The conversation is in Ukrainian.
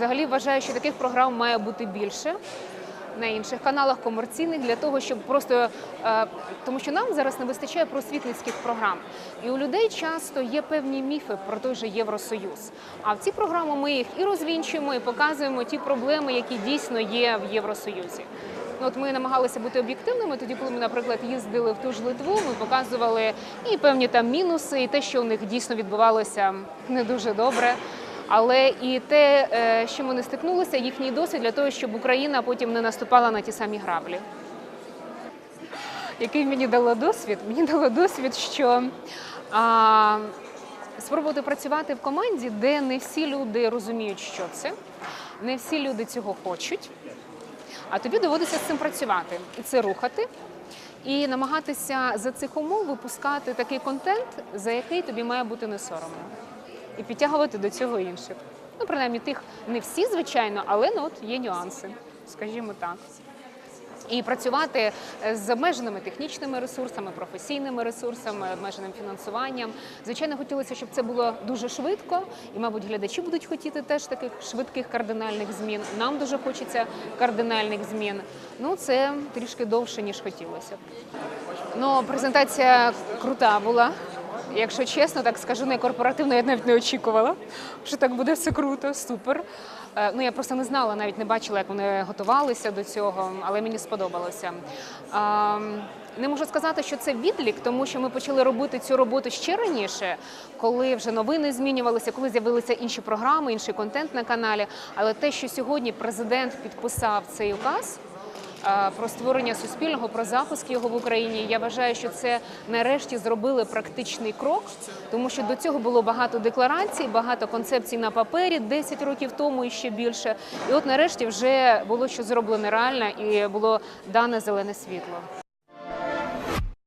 Взагалі вважаю, що таких програм має бути більше на інших каналах комерційних для того, щоб просто е, тому, що нам зараз не вистачає просвітницьких програм, і у людей часто є певні міфи про той же Євросоюз. А в ці програми ми їх і розвінчуємо, і показуємо ті проблеми, які дійсно є в Євросоюзі. Ну, От ми намагалися бути об'єктивними. Тоді, коли ми, наприклад, їздили в ту ж Литву, ми показували і певні там мінуси, і те, що у них дійсно відбувалося не дуже добре. Але і те, е, що не стикнулися, їхній досвід для того, щоб Україна потім не наступала на ті самі граблі. Який мені дало досвід? Мені дало досвід, що а, спробувати працювати в команді, де не всі люди розуміють, що це, не всі люди цього хочуть. А тобі доводиться з цим працювати і це рухати, і намагатися за цих умов випускати такий контент, за який тобі має бути не соромно, і підтягувати до цього інших. Ну, принаймні, тих не всі, звичайно, але ну, от є нюанси, скажімо так. І працювати е, з обмеженими технічними ресурсами, професійними ресурсами, обмеженим фінансуванням. Звичайно, хотілося, щоб це було дуже швидко, і, мабуть, глядачі будуть хотіти теж таких швидких кардинальних змін. Нам дуже хочеться кардинальних змін. Ну, це трішки довше ніж хотілося. Ну, презентація крута була. Якщо чесно, так скажу, не корпоративно я навіть не очікувала, що так буде все круто, супер. Е, Ну я просто не знала, навіть не бачила, як вони готувалися до цього, але мені сподобалося. Не можу сказати, що це відлік, тому що ми почали робити цю роботу ще раніше, коли вже новини змінювалися, коли з'явилися інші програми, інший контент на каналі. Але те, що сьогодні президент підписав цей указ про створення суспільного, про запуск його в Україні, я вважаю, що це нарешті зробили практичний крок, тому що до цього було багато декларацій, багато концепцій на папері 10 років тому і ще більше. І от нарешті вже було що зроблено реально і було дане зелене світло.